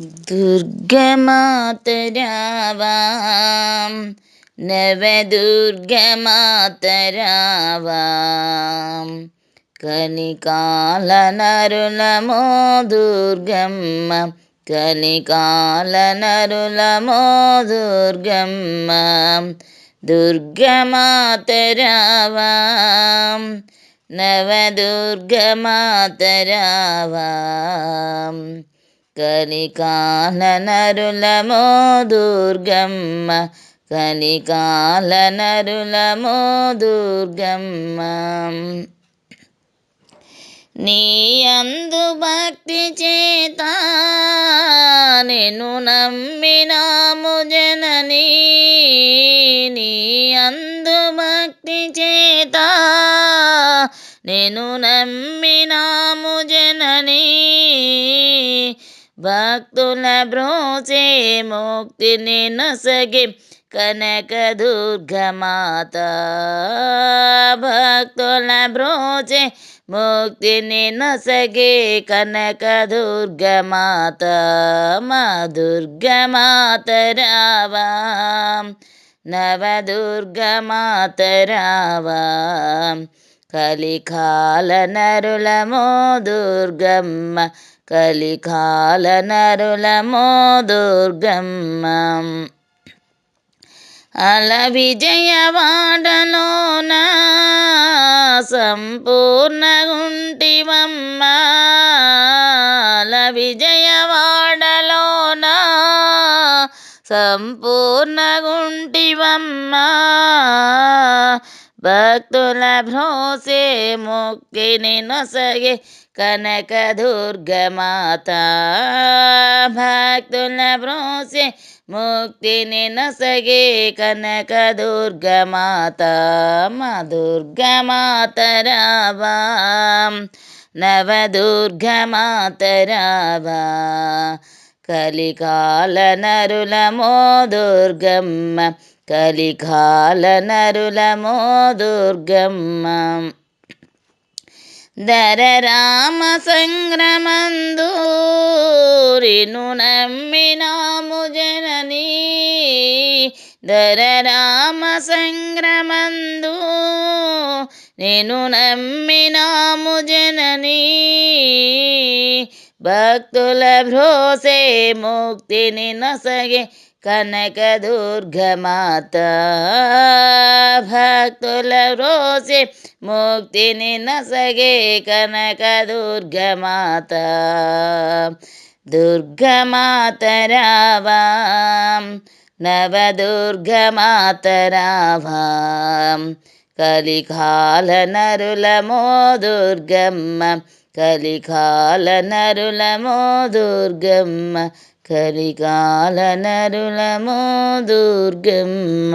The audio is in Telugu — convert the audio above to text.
ദുർഗമാതരാവാം. നവദുർഗമാതരാവാം കനികാലനരുളമോ ദുർഗമ്മ? കനികാലനരുളമോ ദുർഗമ്മ? ദുർഗമാതരാവാം. നവദുർഗമാതരാവാം కలికాల నరులమో దుర్గమ్మ కలికాల నరులమో దుర్గమ్మ. నీ అందు భక్తి చేత నేను నమ్మినాము జనని. నీ అందు భక్తి చేత నేను నమ్మినాము జనని. భక్తుల బ్రోసే ముక్తిని నొసగి కనక దుర్గమాత భక్తుల బ్రోచే ముక్తిని నొసగి కనక దుర్గమాత మా దుర్గమాత రావా నవదుర్గమాత రావా కలికాల నరులమో దుర్గమ్మ కలికాల నరులమో దుర్గమ్మ. అల విజయవాడలోన సంపూర్ణ గుంటివమ్మ అల విజయవాడలోన సంపూర్ణ గుంటివమ్మ भक्त लाभ्रों से मुक्ति ने न सके कनक दुर्ग माता भक्त लाभ्रों से मुक्ति ने न सके कनक दुर्ग माता, माँ दुर्गा मातरावा नव दुर्गा मातरावा కలికాల నరులమో దుర్గమ్మ కలికాల నరులమో దుర్గమ్మ దర రామ సంగ్రమందు రిను నమ్మినాము జననీ. దర రామ సంగ్రమందు నేను నమ్మినాము జననీ. భక్తుల భ్రోసే ముక్తిని నొసగే కనక దుర్గమాత భక్తుల రోసే ముక్తిని నసగే కనక దుర్గమాత దుర్గమాత రావా నవదుర్గమాత రావా కలికాల నరులమో దుర్గమ్మ కలికాల నరులమో దుర్గమ్మ కలికాల నరులమో దుర్గమ్మ